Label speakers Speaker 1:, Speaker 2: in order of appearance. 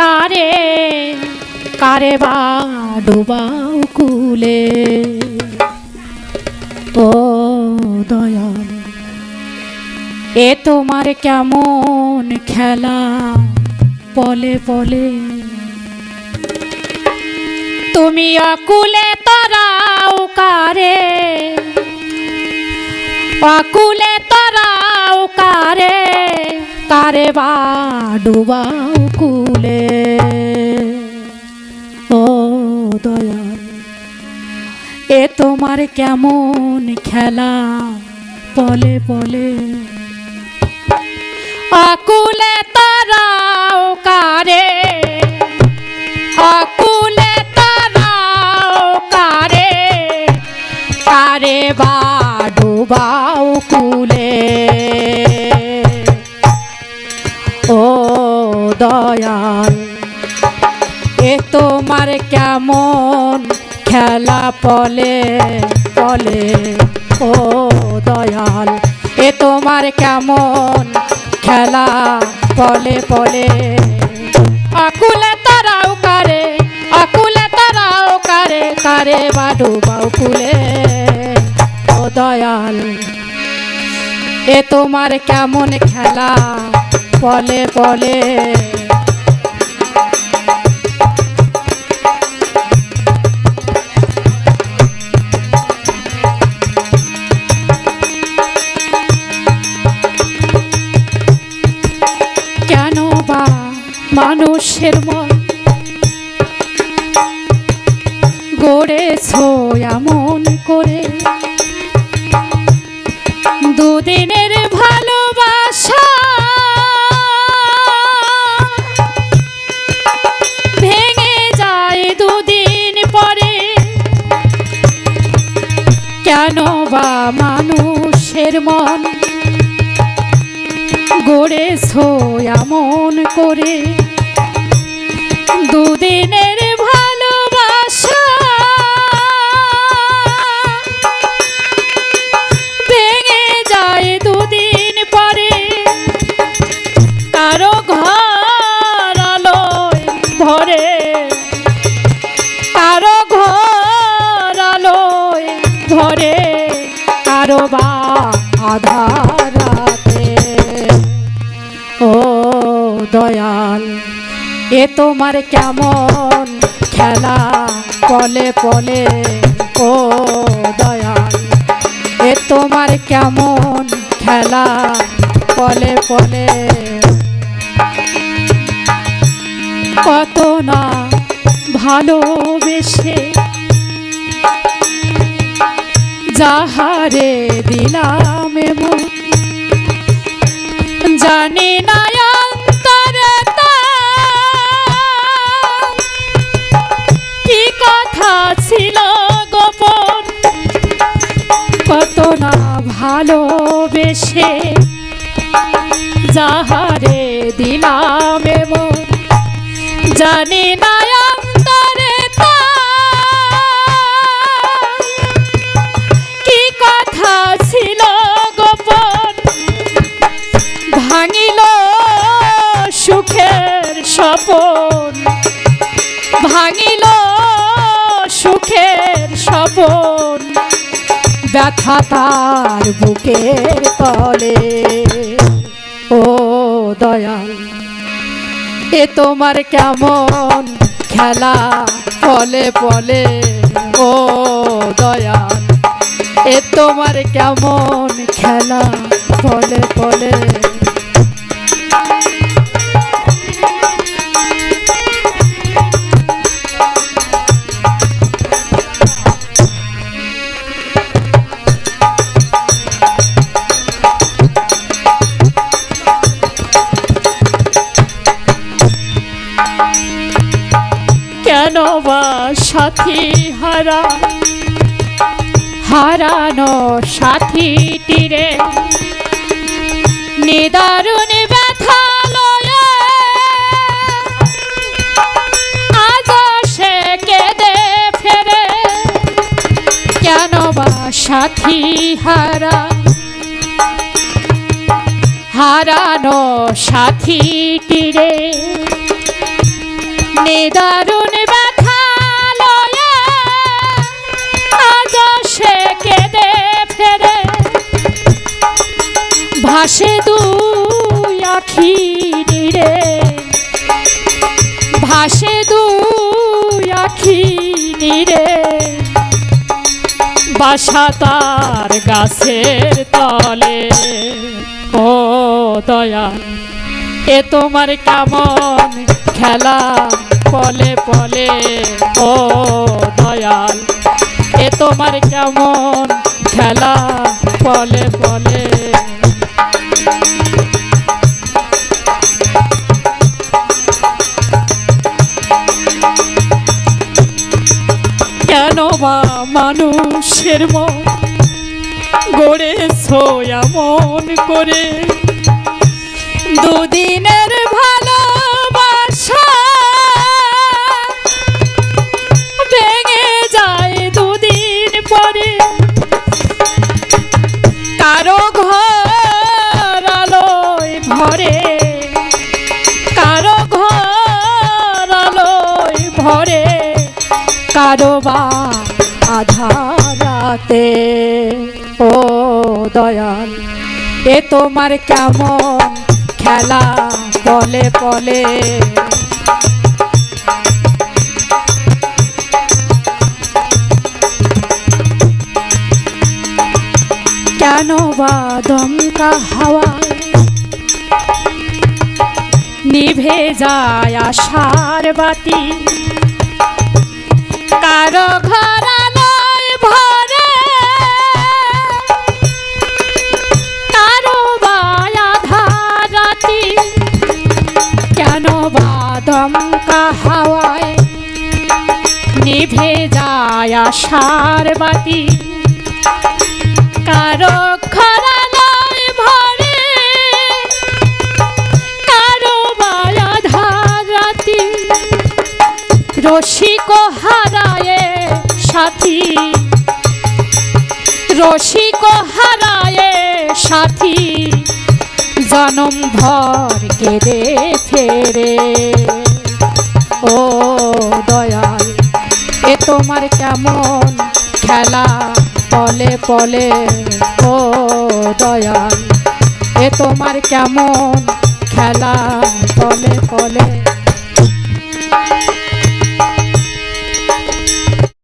Speaker 1: কারে কারে বা ডুবাও কুলে। ও দয়াল, এ তোমার কেমন খেলা? পলে পলে তুমি অকুলে তরাও কারে অকুলে তরাও কারে কারে বা ডুবাও কুলে ও দয়াল, এ তোমার কেমন খেলা? পলে পলে অকুলে তরাও কারে অকুলে তরাও কারে কারে বা ডুবাও কুলে। ও দয়াল, এ তোমার কেমন খেলা পলে পলে? ও দয়াল, এ তোমার কেমন খেলা পলে পলে? আকুলে তারাও কারে, আকুলে তারাও কারে কারে বাডু বাউ কুলে? দয়াল এ তোমার কেমন খেলা? পলে পলে কেন বা মানুষের মন কেন বা মানুষের মন? গড়েছ এমন করে দুদিনের ধরে কারও বা আধার ও দয়াল, এ তোমার কেমন খেলা? পলে পলে, ও দয়াল, এ তোমার কেমন খেলা? পলে পলে যাহারে দিলাম এমন। জানি না অন্তরে কি কথা ছিল গোপন? কত না ভালোবেসে যাহারে দিলাম এমন। জানি না স্বপন ব্যথা তার বুকের তলে। ও দয়াল, এ তোমার কেমন খেলা পলে পলে? ও দয়াল, এ তোমার কেমন খেলা পলে পলে? সাথী হারা হারানো সাথী তীরে নিদারুণ কেন বা সাথী হারা হারানো সাথীটিরে নিদারুণ ব্যথা ভাসে দুই আখি রে ভাসে দুই আখি রে বাসা তার গাছের তলে। ও দয়া এ তোমার কেমন খেলা? পলে পলে। ও দয়াল, এ তোমার কেমন খেলা? পলে পলে। মানুষের মন গড়েছ এমন করে। দুদিনের ভালোবাসা ভেঙে যায় দুদিন পরে। কারও ঘর আলোয় ভরে। কারও ঘর আলোয় ভরে। কারও বা আধারাতে ও দয়াল, এ তোমার কেমন খেলা? পলে পলে কেন বা দমকা হাওয়া? নিভে যায় আশার বাতি। কারও ঘর আশার বাতি। কারও ঘর আলোয় ভরে, কারও বায়া ধারাতি রসিক হারায়ে সাথী। রসিক হারায়ে সাথী। জনম ভর কেড়ে ফেরে। ও দয়াল এ তোমার কেমন খেলা? পলে পলে ও দয়াল। এ তোমার কেমন খেলা? পলে পলে